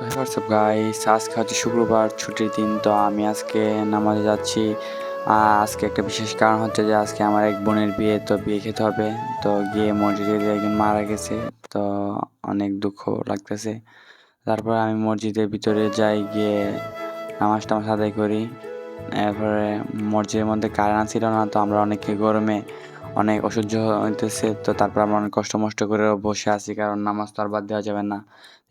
WhatsApp guys, আজকে হচ্ছে শুক্রবার, ছুটির দিন, তো আমি আজকে নামাজে যাচ্ছি। আজকে একটা বিশেষ কারণ হচ্ছে যে আজকে আমার এক বোনের বিয়ে, তো বিয়ে খেতে হবে। তো গিয়ে মসজিদে একজন মারা গেছে, তো অনেক দুঃখ লাগতেছে। তারপর আমি মসজিদের ভিতরে যাই, গিয়ে নামাজ টামাজ আদায় করি। এরপরে মসজিদের মধ্যে কারেন্ট ছিল না, তো আমরা অনেকে গরমে অনেক অসহ্য হইতেছে, তো তারপর আমরা অনেক কষ্ট মষ্ট করে বসে আছি, কারণ নামাজ তো আর বাদ দেওয়া যাবে না।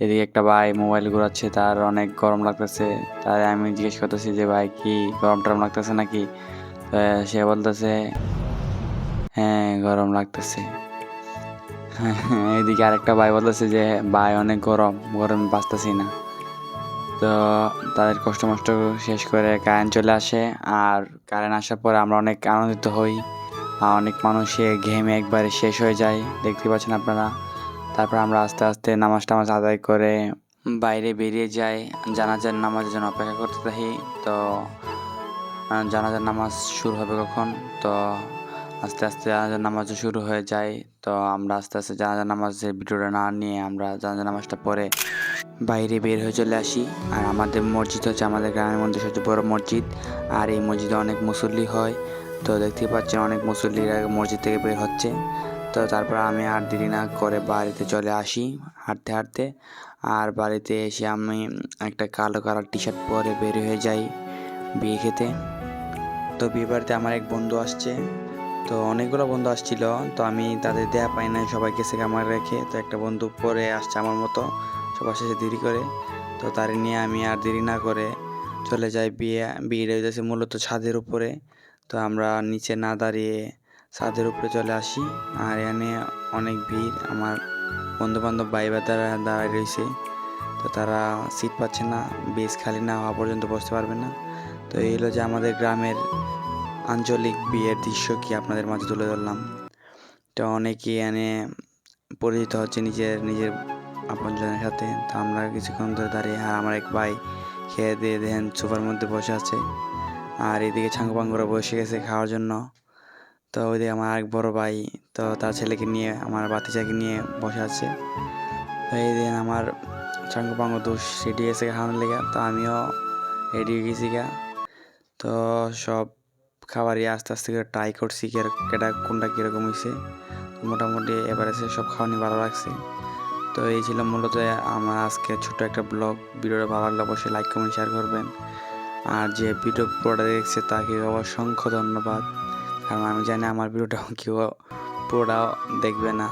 এদিকে একটা ভাই মোবাইল ঘোরাচ্ছে, তার অনেক গরম লাগতেছে। তাই আমি জিজ্ঞেস করতেছি যে, ভাই, কি গরম টরম লাগতেছে নাকি? সে বলতেছে হ্যাঁ গরম লাগতেছে। এদিকে আরেকটা ভাই বলতেছে যে, ভাই, অনেক গরম, গরমে বাঁচতেছি না। তো তাদের কষ্ট মষ্ট শেষ করে কারেন্ট চলে আসে, আর কারেন্ট আসার পরে আমরা অনেক আনন্দিত হই। অনেক মানুষে ঘেমে একবারে শেষ হয়ে যায়। দেখতে পাচ্ছেন আপনারা? তারপর আমরা আস্তে আস্তে নামাজ টামাজ আদায় করে বাইরে বেরিয়ে যাই। জানাজার নামাজের জন্য অপেক্ষা করতে থাকি। তো জানাজার নামাজ শুরু হবে কখন? তো, আস্তে আস্তে জানাজার নামাজও শুরু হয়ে যায়। তো, আমরা আস্তে আস্তে জানাজার নামাজের ভিডিওটা না নিয়ে আমরা জানাজার নামাজটা পরে বাইরে বের হয়ে চলে আসি। আর আমাদের মসজিদ হচ্ছে আমাদের গ্রামের মধ্যে সবচেয়ে বড় মসজিদ। আর এই মসজিদে অনেক মুসল্লি হয়। তো দেখতে পাচ্ছেন অনেক মুসল্লিরা মসজিদ থেকে বের হচ্ছে। তো তারপর আমি আর দেরি না করে বাড়িতে চলে আসি হাঁটতে হাঁটতে। আর বাড়িতে এসে আমি একটা কালো কালার টি শার্ট পরে বের হয়ে যাই বিয়ে খেতে। তো বিয়ে বাড়িতে আমার এক বন্ধু আসছে। তো অনেকগুলো বন্ধু আসছিল। তো আমি তাদের দেয়া পাই না সবাই গেছে আমার রেখে। তো একটা বন্ধু পরে আসছে আমার মতো সবার শেষে দেরি করে। তো তার নিয়ে আমি আর দেরি না করে চলে যাই বিয়ে বিয়েটা হইতেছে মূলত ছাদের উপরে। তো আমরা নিচে না দাঁড়িয়ে ছাদের উপরে চলে আসি। আর এখানে অনেক ভিড়। আমার বন্ধু বান্ধব ভাই তারা দাঁড়ায় রয়েছে। তো তারা সিট পাচ্ছে না, বেশ খালি না হওয়া পর্যন্ত বসতে পারবে না। তো এই হলো যে আমাদের গ্রামের আঞ্চলিক বিয়ের দৃশ্য কি আপনাদের মাঝে তুলে ধরলাম। তো অনেকেই এনে পরিচিত হচ্ছে নিজের নিজের আপনজনের সাথে। তো আমরা কিছুক্ষণ ধরে দাঁড়িয়ে আর আমার এক ভাই খেয়ে দিয়ে দেখেন সোফার মধ্যে বসে আছে। আর এদিকে ছাঙ্গপাঙ্গরা বসে গেছে খাওয়ার জন্য। তো ওইদিকে আমার আরেক বড় ভাই, তো তার ছেলেকে নিয়ে, আমার বাতিজাকে নিয়ে বসে আছে। তো এই দিন আমার ছাঙ্গপাঙ্গ দোষ রেডি গেছে খাওয়ানোর লেগে, তো আমিও রেডি হয়ে গেছি গা। তো সব খাবারই আস্তে আস্তে করে ট্রাই করছি কেটা কোনটা কীরকম হয়েছে। মোটামুটি এবারে সে সব খাওয়ানি ভালো লাগছে। তো এই ছিল মূলত আমার আজকে ছোট একটা ব্লগ। ভিডিওটা ভালো লাগলে অবশ্যই লাইক কমেন্ট শেয়ার করবেন। আর যে ভিডিও পুরোটা দেখছে তাকে অসংখ্য ধন্যবাদ। কারণ আমি জানি আমার ভিডিওটা কেউ পুরোটাও দেখবে না।